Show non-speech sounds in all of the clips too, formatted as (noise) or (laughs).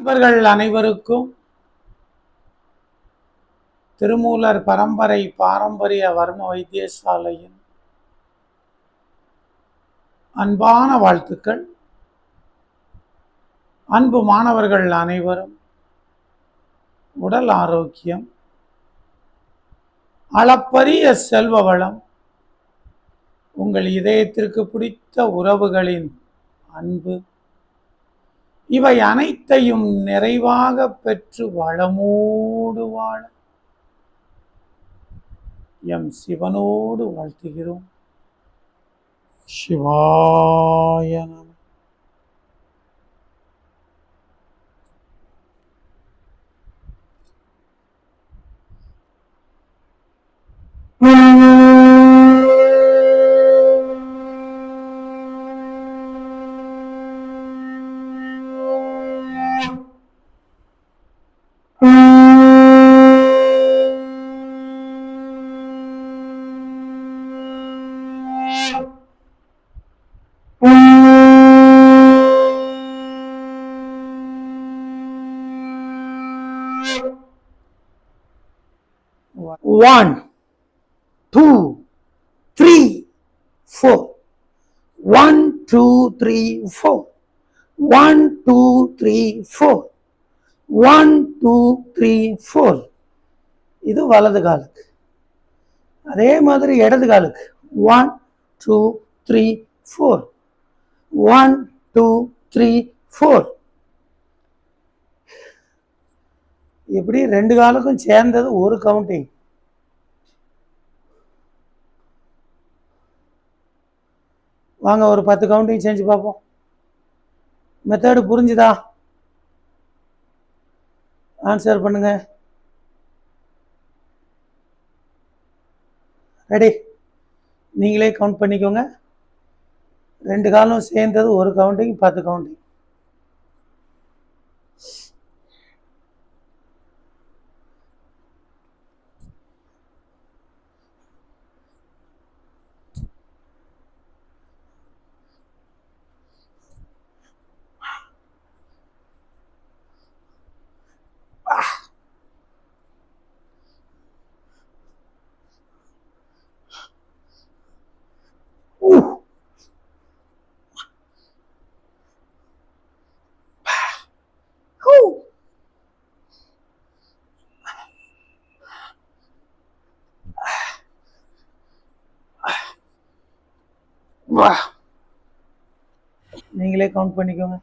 நண்பர்கள் அனைவருக்கும் திருமூலர் பரம்பரை பாரம்பரிய வர்ம வைத்தியசாலையின் அன்பான வாழ்த்துக்கள். அன்பு மாணவர்கள் அனைவரும் உடல் ஆரோக்கியம் அளப்பரிய செல்வ வளம் உங்கள் இதயத்திற்கு பிடித்த உறவுகளின் அன்பு இவை அனைத்தையும் நிறைவாக பெற்று வளமோடு வாழ. எம் சிவனோடு வாழ்த்துகிறோம். சிவாய நம. (laughs) One two three four one two three four one two three four one two three four இது வலது காலுக்கு. அதே மாதிரி இடது காலுக்கு. One two three four one two three four இப்படி ரெண்டு காலுக்கும் சேர்ந்தது ஒரு கவுண்டிங் வாங்க ஒரு பத்து கவுண்டிங் செஞ்சு பார்ப்போம். மெத்தடு புரிஞ்சுதா? ஆன்சர் பண்ணுங்க. ரெடி நீங்களே கவுண்ட் பண்ணிக்கோங்க. ரெண்டு காலும் சேர்ந்தது ஒரு கவுண்டிங் பத்து கவுண்டிங் நீங்களே கவுண்ட் பண்ணிக்கோங்க.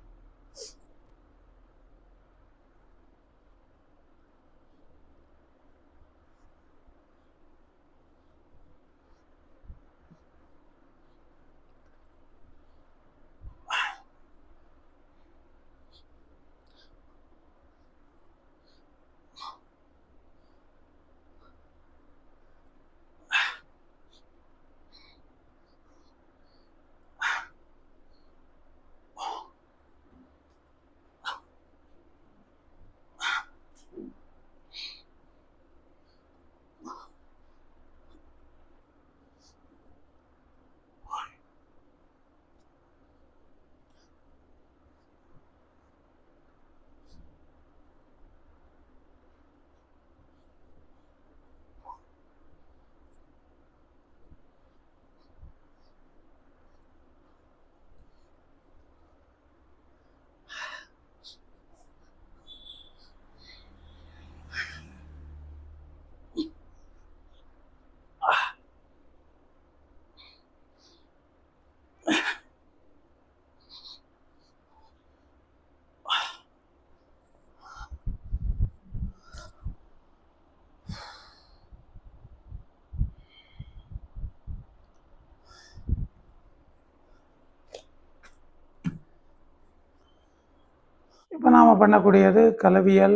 இப்போ நாம் பண்ணக்கூடியது கலவியல்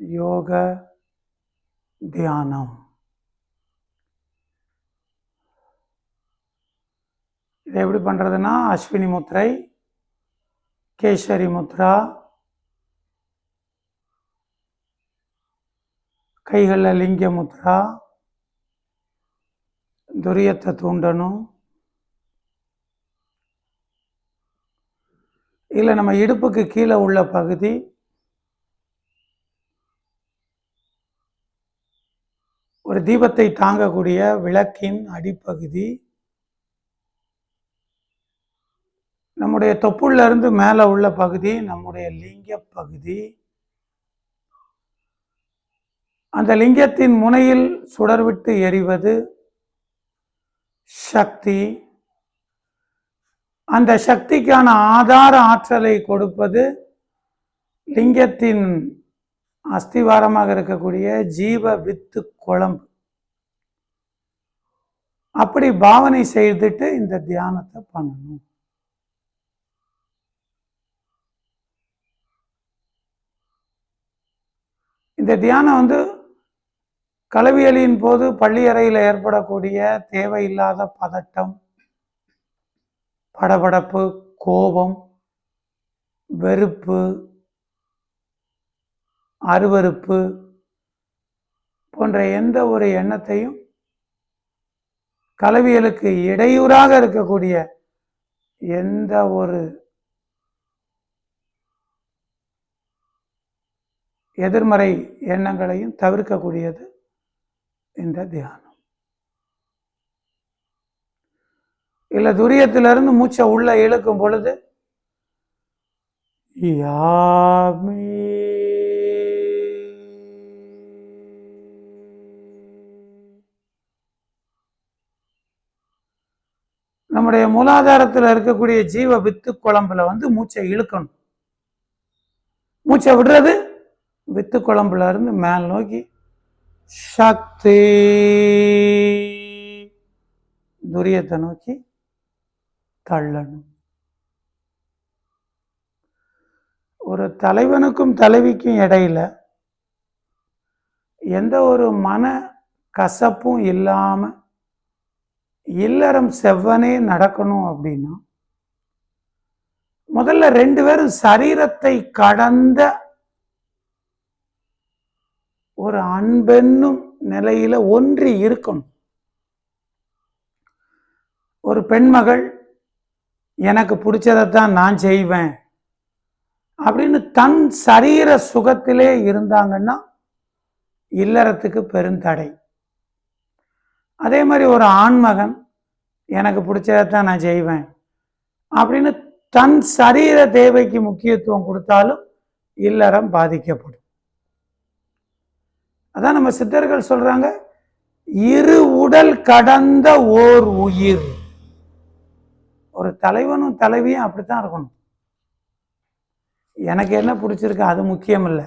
யோக தியானம். இதை எப்படி பண்ணுறதுன்னா அஸ்வினி முத்திரை கேசரி முத்ரா கைகளில் லிங்க முத்ரா துரியத்தை தூண்டணும். இல்லை நம்ம இடுப்புக்கு கீழே உள்ள பகுதி. ஒரு தீபத்தை தாங்கக்கூடிய விளக்கின் அடிப்பகுதி. நம்முடைய தொப்புள்லேருந்து மேலே உள்ள பகுதி நம்முடைய லிங்க பகுதி. அந்த லிங்கத்தின் முனையில் சுடர்விட்டு எரிவது சக்தி. அந்த சக்திக்கான ஆதார ஆற்றலை கொடுப்பது லிங்கத்தின் அஸ்திவாரமாக இருக்கக்கூடிய ஜீவ வித்து குழம்பு. அப்படி பாவனை செய்துட்டு இந்த தியானத்தை பண்ணணும். இந்த தியானம் வந்து கலவியலின் போது பள்ளியறையில் ஏற்படக்கூடிய தேவையில்லாத பதட்டம் படபடப்பு கோபம் வெறுப்பு அருவருப்பு போன்ற எந்த ஒரு எண்ணத்தையும் கலவியலுக்கு இடையூறாக இருக்கக்கூடிய எந்த ஒரு எதிர்மறை எண்ணங்களையும் தவிர்க்கக்கூடியது இந்த தியானம். இல்லை துரியத்திலிருந்து மூச்சை உள்ள இழுக்கும் பொழுது யாமே நம்முடைய மூலாதாரத்தில் இருக்கக்கூடிய ஜீவ வித்து குழம்புல வந்து மூச்சை இழுக்கணும். மூச்சை விடுறது வித்து குழம்புல இருந்து மேல் நோக்கி சக்தி துரியத்தை நோக்கி தள்ளணும். ஒரு தலைவனுக்கும் தலைவிக்கும் இடையில எந்த ஒரு மன கசப்பும் இல்லாமல் இல்லறம் செவ்வனே நடக்கணும் அப்படின்னா முதல்ல ரெண்டு பேரும் சரீரத்தை கடந்த ஒரு அன்பென்னும் நிலையில ஒன்றி இருக்கணும். ஒரு பெண்மகள் எனக்கு பிடிச்சதைத்தான் நான் செய்வேன். அப்படின்னு தன் சரீர சுகத்திலே இருந்தாங்கன்னா இல்லறத்துக்கு பெருந்தடை. அதே மாதிரி ஒரு ஆண்மகன் எனக்கு பிடிச்சதைத்தான் நான் செய்வேன். அப்படின்னு தன் சரீர தேவைக்கு முக்கியத்துவம் கொடுத்தாலும் இல்லறம் பாதிக்கப்படும். அதான் நம்ம சித்தர்கள் சொல்றாங்க இரு உடல் கடந்த ஓர் உயிர். ஒரு தலைவனும் தலைவியும் அப்படித்தான் இருக்கணும். எனக்கு என்ன பிடிச்சிருக்கு அது முக்கியம் இல்லை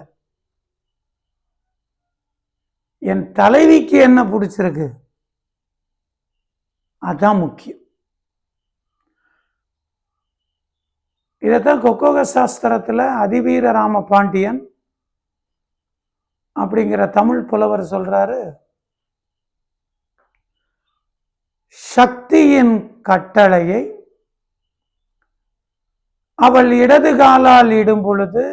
என் தலைவிக்கு என்ன பிடிச்சிருக்கு அதுதான் முக்கியம். இதைத்தான் கொக்கோக சாஸ்திரத்தில் அதிவீர ராம பாண்டியன் அப்படிங்கிற தமிழ் புலவர் சொல்றாரு. சக்தியின் கட்டளையை அவள் இடது காலால் இடும் பொழுது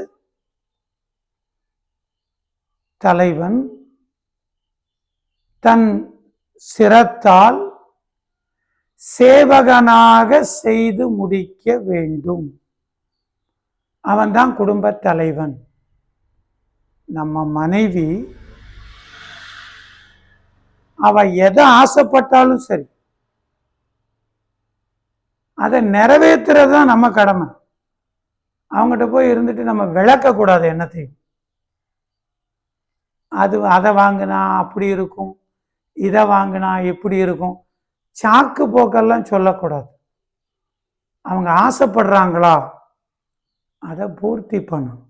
தலைவன் தன் சிரத்தால் சேவகனாக செய்து முடிக்க வேண்டும். அவன்தான் குடும்ப தலைவன். நம்ம மனைவி அவ எதை ஆசைப்பட்டாலும் சரி அதை நிறைவேற்றுறது தான் நம்ம கடமை. அவங்ககிட்ட போய் இருந்துட்டு நம்ம விளக்கக்கூடாது என்னத்தையும் அது அதை வாங்கினா அப்படி இருக்கும் இதை வாங்கினா எப்படி இருக்கும். சாக்கு போக்கெல்லாம் சொல்லக்கூடாது. அவங்க ஆசைப்படுறாங்களா? அதை பூர்த்தி பண்ணணும்.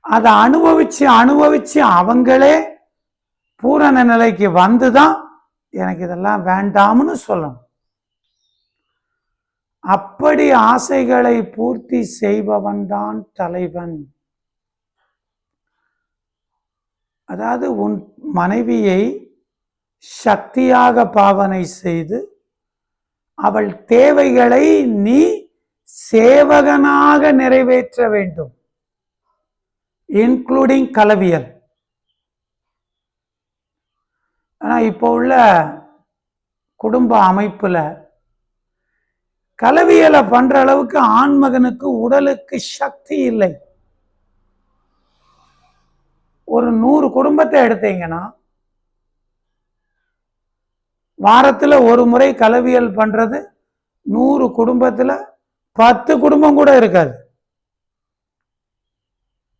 அதை அனுபவித்து அனுபவித்து அவங்களே பூரண நிலைக்கு வந்து தான் எனக்கு இதெல்லாம் வேண்டாம்னு சொல்லணும். அப்படி ஆசைகளை பூர்த்தி செய்பவன்தான் தலைவன். அதாவது உன் மனைவியை சக்தியாக பாவனை செய்து அவள் தேவைகளை நீ சேவகனாக நிறைவேற்ற வேண்டும் இன்க்ளூடிங் கலவியல். ஆனால் இப்போ உள்ள குடும்ப அமைப்பில் கலவியலை பண்ற அளவுக்கு ஆண்மகனுக்கு உடலுக்கு சக்தி இல்லை. ஒரு நூறு குடும்பத்தை எடுத்தீங்கன்னா வாரத்துல ஒரு முறை கலவியல் பண்றது நூறு குடும்பத்துல பத்து குடும்பம் கூட இருக்காது.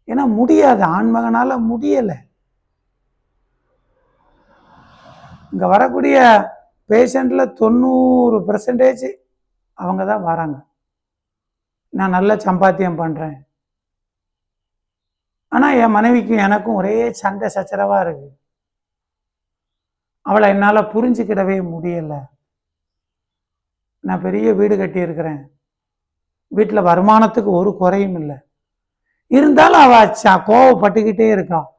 ஏன்னா முடியாது. ஆண்மகனால முடியலை. இங்கே வரக்கூடிய பேஷண்ட்டில் தொண்ணூறு பர்சன்டேஜ் அவங்க தான் வராங்க. நான் நல்ல சம்பாத்தியம் பண்றேன். ஆனா என் மனைவிக்கும் எனக்கும் ஒரே சண்டை சச்சரவா இருக்கு. அவளை என்னால புரிஞ்சுக்கிடவே முடியல. நான் பெரிய வீடு கட்டியிருக்கிறேன். வீட்டில் வருமானத்துக்கு ஒரு குறையும் இல்லை. இருந்தாலும் அவ ச- கோவப்பட்டுக்கிட்டே இருக்கா.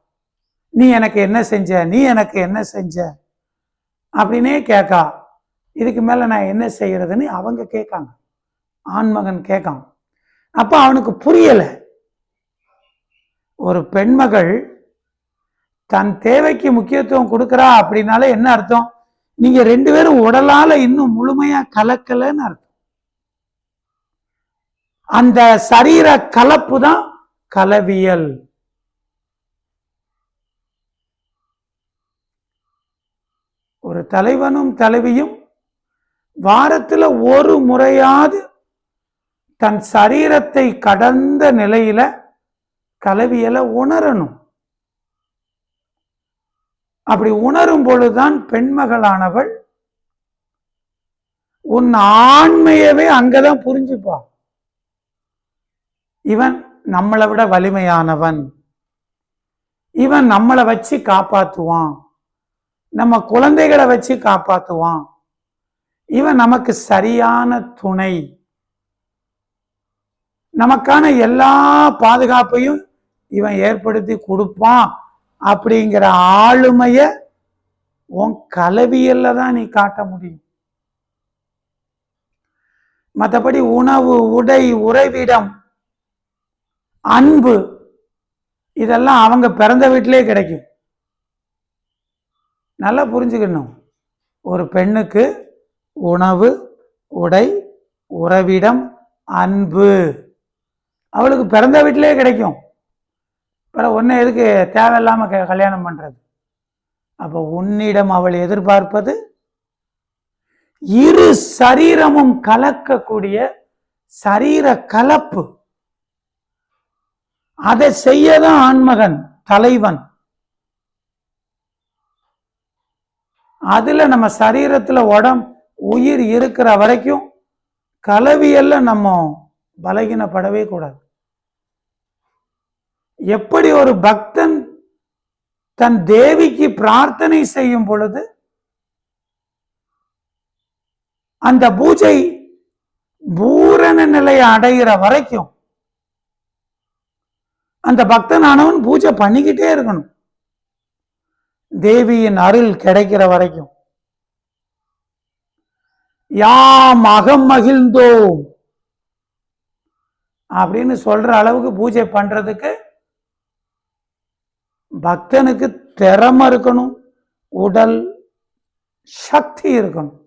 நீ எனக்கு என்ன செஞ்ச? நீ எனக்கு என்ன செஞ்ச? அப்படின்னே கேட்கா இதுக்கு மேலே நான் என்ன செய்கிறதுன்னு அவங்க கேட்காங்க. ஆண்மகன் கேட்கான். அப்போ அவனுக்கு புரியலை. ஒரு பெண்மகள் தன் தேவைக்கு முக்கியத்துவம் கொடுக்குறா அப்படின்னாலே என்ன அர்த்தம்? நீங்கள் ரெண்டு பேரும் உடலால் இன்னும் முழுமையாக கலக்கலன்னு அர்த்தம். அந்த சரீர கலப்பு தான் கலவியல். ஒரு தலைவனும் தலைவியும் வாரத்தில் ஒரு முறையாவது தன் சரீரத்தை கடந்த நிலையில கலவியலை உணரணும். அப்படி உணரும் பொழுதுதான் பெண்மகளானவள் உன் ஆண்மையவே அங்கதான் புரிஞ்சுப்பா. இவன் நம்மளை விட வலிமையானவன். இவன் நம்மளை வச்சு காப்பாத்துவான். நம்ம குழந்தைகளை வச்சு காப்பாத்துவான். இவன் நமக்கு சரியான துணை. நமக்கான எல்லா பாதுகாப்பையும் இவன் ஏற்படுத்தி கொடுப்பான். அப்படிங்கிற ஆளுமைய உன் கலவியல்ல தான் நீ காட்ட முடியும். மற்றபடி உணவு உடை உறைவிடம் அன்பு இதெல்லாம் அவங்க பிறந்த வீட்டிலே கிடைக்கும். நல்லா புரிஞ்சுக்கணும். ஒரு பெண்ணுக்கு உணவு உடை உறவிடம் அன்பு. அவளுக்கு பிறந்த வீட்டிலே கிடைக்கும். பிறகு ஒன்று எதுக்கு தேவையில்லாமல் க கல்யாணம் பண்ணுறது அப்போ உன்னிடம் அவள் எதிர்பார்ப்பது இரு சரீரமும் கலக்கக்கூடிய சரீர கலப்பு. அதை செய்யதான் ஆண்மகன் தலைவன். அதுல நம்ம சரீரத்துல உடம் உயிர் இருக்கிற வரைக்கும் கலவியல்ல நம்ம பலகீனப்படவே கூடாது. எப்படி ஒரு பக்தன் தன் தேவிக்கு பிரார்த்தனை செய்யும் பொழுது அந்த பூஜை பூரண நிலையை அடைகிற வரைக்கும் அந்த பக்தனானவன் பூஜை பண்ணிக்கிட்டே இருக்கணும். தேவியின் அருள் கிடைக்கிற வரைக்கும். யாம் அகம் மகிழ்ந்தோம். அப்படின்னு சொல்ற அளவுக்கு பூஜை பண்றதுக்கு பக்தனுக்கு திறமை இருக்கணும் உடல் சக்தி இருக்கணும்.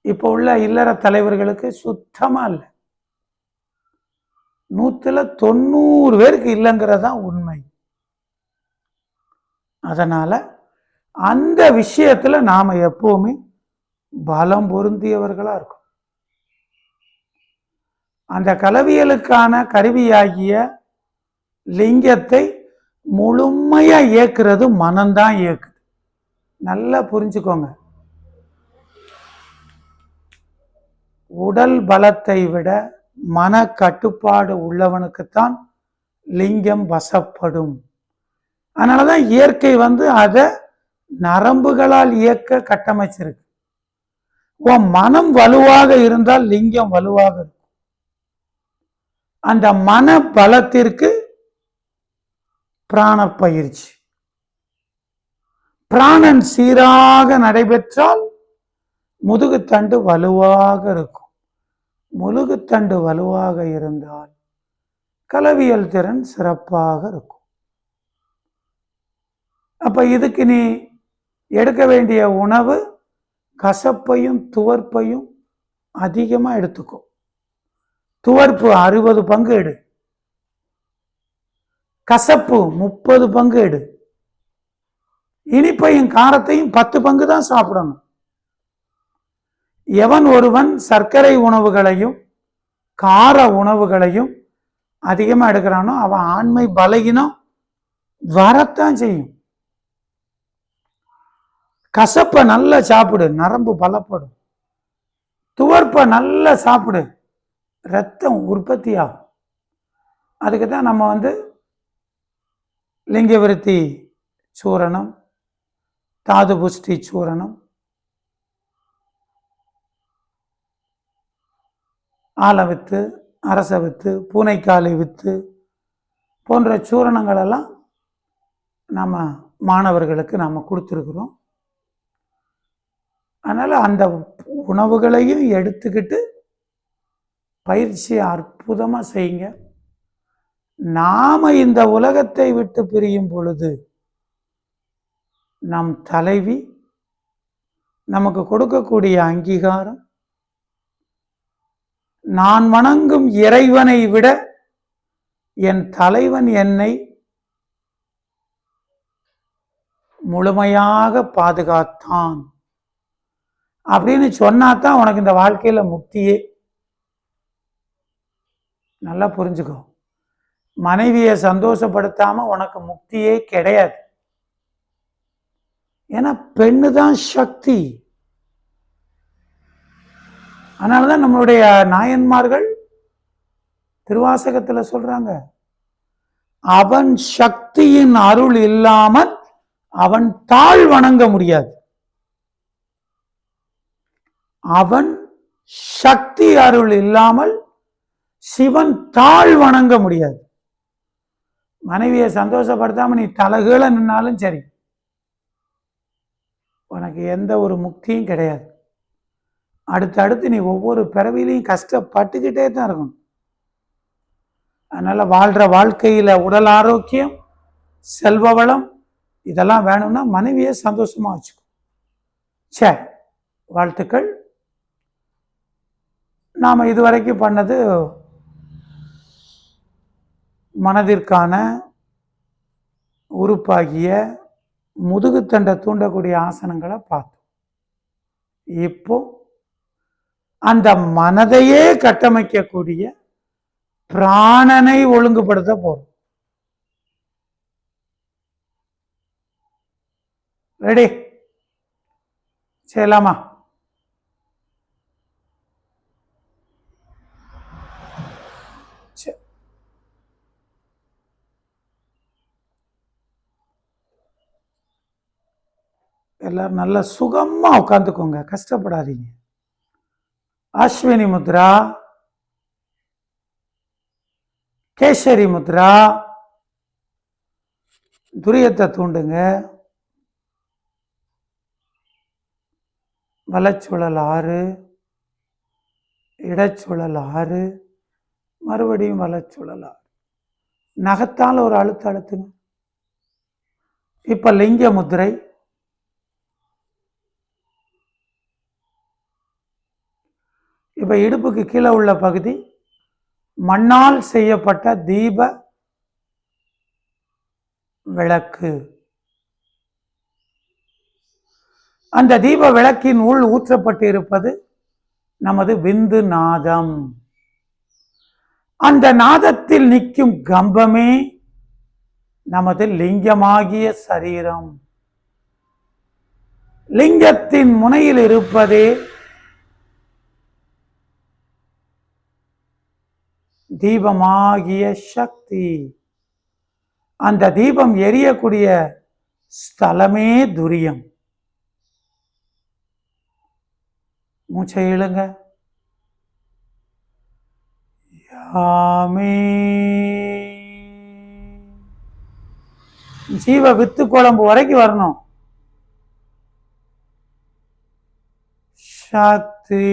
இப்போ உள்ள இல்லற தலைவர்களுக்கு சுத்தமா இல்லை. நூத்துல தொண்ணூறு பேருக்கு இல்லைங்கிறது தான் உண்மை. அதனால் அந்த விஷயத்தில் நாம் எப்போவுமே பலம் பொருந்தியவர்களாக இருக்கும் அந்த கலவியலுக்கான கருவியாகிய லிங்கத்தை முழுமையாக இயக்குறது மனம்தான் இயக்குது. நல்லா புரிஞ்சுக்கோங்க. உடல் பலத்தை விட மன கட்டுப்பாடு உள்ளவனுக்குத்தான் லிங்கம் வசப்படும். அதனாலதான் இயற்கை வந்து அதை நரம்புகளால் இயக்க கட்டமைச்சிருக்கு. உன் மனம் வலுவாக இருந்தால் லிங்கம் வலுவாக இருக்கும். அந்த மன பலத்திற்கு பிராண பயிற்சி பிராணன் சீராக நடைபெற்றால் முதுகுத்தண்டு வலுவாக இருக்கும். முழுகுத்தண்டு வலுவாக இருந்தால் கலவியல் திறன் சிறப்பாக இருக்கும். அப்போ இதுக்கு நீ எடுக்க வேண்டிய உணவு கசப்பையும் துவர்ப்பையும் அதிகமாக எடுத்துக்கோ. துவர்ப்பு அறுபது பங்கு எடு. கசப்பு முப்பது பங்கு எடு. இனிப்பையும் காரத்தையும் பத்து பங்கு தான் சாப்பிடணும். எவன் ஒருவன் சர்க்கரை உணவுகளையும் கார உணவுகளையும் அதிகமாக எடுக்கிறானோ அவன் ஆண்மை பலகினம் வரத்தான் செய்யும். கசப்பை நல்லா சாப்பிடு நரம்பு பலப்படும். துவர்ப்பை நல்லா சாப்பிடு ரத்தம் உற்பத்தி ஆகும் அதுக்கு தான் நம்ம வந்து லிங்கவிருத்தி சூரணம் தாது புஷ்டி சூரணம் ஆலை வித்து அரச வித்து பூனைக்காலை வித்து போன்ற சூரணங்களெல்லாம் நம்ம மாணவர்களுக்கு நாம் கொடுத்துருக்குறோம். அதனால் அந்த உணவுகளையும் எடுத்துக்கிட்டு பயிற்சியை அற்புதமாக செய்யுங்க. நாம் இந்த உலகத்தை விட்டு பிரியும் பொழுது நம் தலைவி நமக்கு கொடுக்கக்கூடிய அங்கீகாரம் நான் வணங்கும் இறைவனை விட என் தலைவன் என்னை முழுமையாக பாதுகாத்தான். அப்படின்னு சொன்னாதான் உனக்கு இந்த வாழ்க்கையில் முக்தியே. நல்லா புரிஞ்சுக்கோ. மனைவியை சந்தோஷப்படுத்தாமல் உனக்கு முக்தியே கிடையாது. ஏன்னா பெண்ணு தான் சக்தி. அதனாலதான் நம்மளுடைய நாயன்மார்கள் திருவாசகத்தில் சொல்கிறாங்க அவன் சக்தியின் அருள் இல்லாமல் அவன் தாழ் வணங்க முடியாது. அவன் சக்தி அருள் இல்லாமல் சிவன் தாழ் வணங்க முடியாது. மனைவியை சந்தோஷப்படுத்தாம நீ தலகீழ நின்னாலும் சரி உனக்கு எந்த ஒரு முக்தியும் கிடையாது. அடுத்தடுத்து நீ ஒவ்வொரு பிறவிலையும் கஷ்டப்பட்டுக்கிட்டே தான் இருக்கணும். அதனால் வாழ்கிற வாழ்க்கையில் உடல் ஆரோக்கியம் செல்வ வளம் இதெல்லாம் வேணும்னா மனைவியை சந்தோஷமாக வச்சுக்கும் சரி வாழ்த்துக்கள். நாம் இதுவரைக்கும் பண்ணது மனதிற்கான உறுப்பாகிய முதுகுத்தண்டை தூண்டக்கூடிய ஆசனங்களை பார்த்தோம். இப்போ அந்த மனதையே கட்டமைக்கக்கூடிய பிராணனை ஒழுங்குபடுத்த போறோம். ரெடி செய்யலாமா சரி. எல்லோரும் நல்லா சுகமாக உட்காந்துக்கோங்க கஷ்டப்படாதீங்க. அஸ்வினி முத்ரா கேசரி முத்ரா துரியத்தை தூண்டுங்க. வலச்சுழல் ஆறு இடச்சுழல் ஆறு மறுபடியும் வலச்சுழல் ஆறு. நகத்தால் ஒரு அழுத்த அழுத்துங்க. இப்போ லிங்க முத்திரை இப்ப இடுப்புக்கு கீழே உள்ள பகுதி மண்ணால் செய்யப்பட்ட தீப விளக்கு. அந்த தீப விளக்கின் உள் ஊற்றப்பட்டு இருப்பது நமது விந்து நாதம். அந்த நாதத்தில் நிற்கும் கம்பமே நமது லிங்கமாகிய சரீரம். லிங்கத்தின் முனையில் இருப்பதே தீபமாகிய சக்தி. அந்த தீபம் எரியக்கூடிய ஸ்தலமே துரியம். மூச்சை இழுங்க. யாமே ஜீவ வித்து குழம்பு வரைக்கும் வரணும். சக்தி.